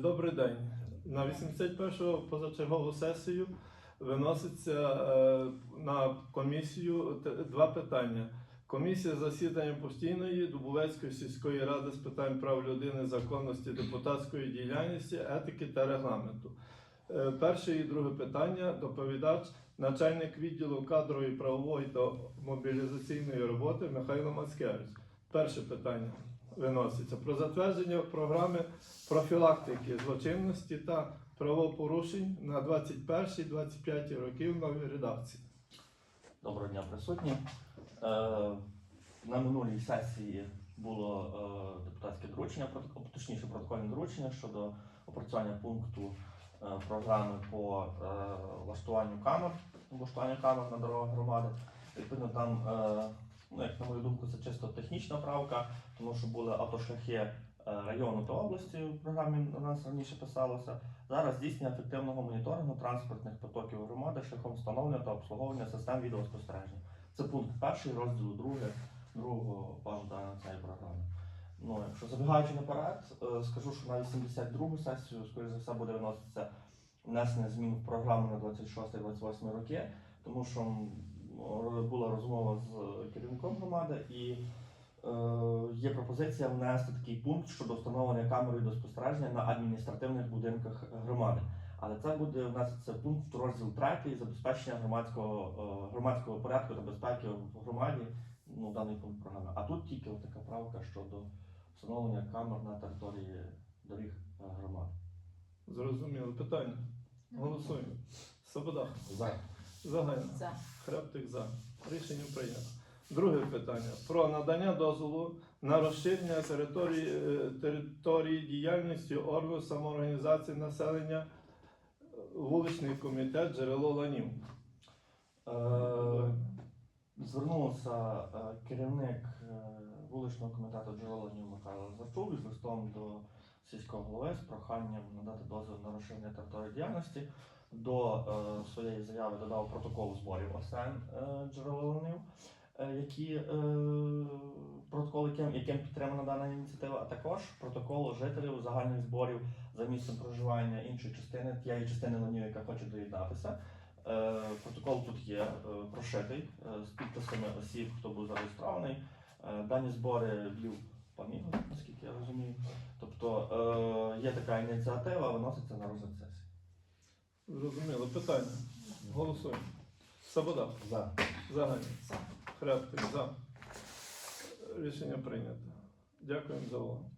Добрий день. На 81-го позачергову сесію виноситься е, на комісію два питання. Комісія засідання постійної Дубовецької сільської ради з питань прав людини, законності, депутатської діяльності, етики та регламенту. Е, Перше і друге питання доповідач, начальник відділу кадрової, правової та мобілізаційної роботи Михайло Мацкевич. Перше питання виноситься про затвердження програми профілактики злочинності та правопорушень на 21-25 роки в новій редакції. Доброго дня, присутні. Е, На минулій сесії було е, депутатське доручення, точніше протокольне доручення щодо опрацювання пункту е, програми по влаштуванню камер, влаштуванню камер на дорогах громади. Відповідно, там, ну, як на мою думку, це чисто технічна правка, тому що були автошляхи е, району та області в програмі у нас раніше писалося. Зараз здійснення ефективного моніторингу транспортних потоків громади шляхом встановлення та обслуговування систем відеоспостереження. Це пункт перший розділу друге, другого пажу даної цієї програми. Ну, якщо забігаючи наперед, е, скажу, що на 82-гу сесію, скоріш за все, буде виноситися внесення змін в програму на 26-28 роки, тому що була розмова з керівником громади і е, є пропозиція внести такий пункт щодо встановлення камер відеоспостереження на адміністративних будинках громади. Але це буде внесеться пункт в розділ 3 забезпечення громадського, е, громадського порядку та безпеки в громаді. Ну, даний пункт програми. А тут тільки така правка щодо встановлення камер на території доріг е, громад. Зрозуміло питання. Голосуємо. Свобода. За. Загальна. За. Хребтик за. Рішення прийнято. Друге питання про надання дозволу на розширення території, е, території діяльності органу самоорганізації населення вуличний комітет джерело ланів. Е, Звернувся е, керівник вуличного комітету джерелонів Михайло Зарчук з листом до сільського голови з проханням надати дозвіл на розширення території діяльності. До е, своєї заяви додав протокол зборів ОСН е, джерелонів, е, які протокол, яким, яким підтримана дана ініціатива, а також протокол жителів загальних зборів за місцем проживання іншої частини, тієї частини ланів, яка хоче доєднатися. Протокол тут є прошитий з підписами осіб, хто був зареєстрований. Дані збори вів пан наскільки я розумію. Тобто є така ініціатива, виноситься на розгляд сесії. Зрозуміло питання. Голосуємо. Свобода. За. Загальна. За. Хребтик за. Рішення прийнято. Дякуємо за увагу.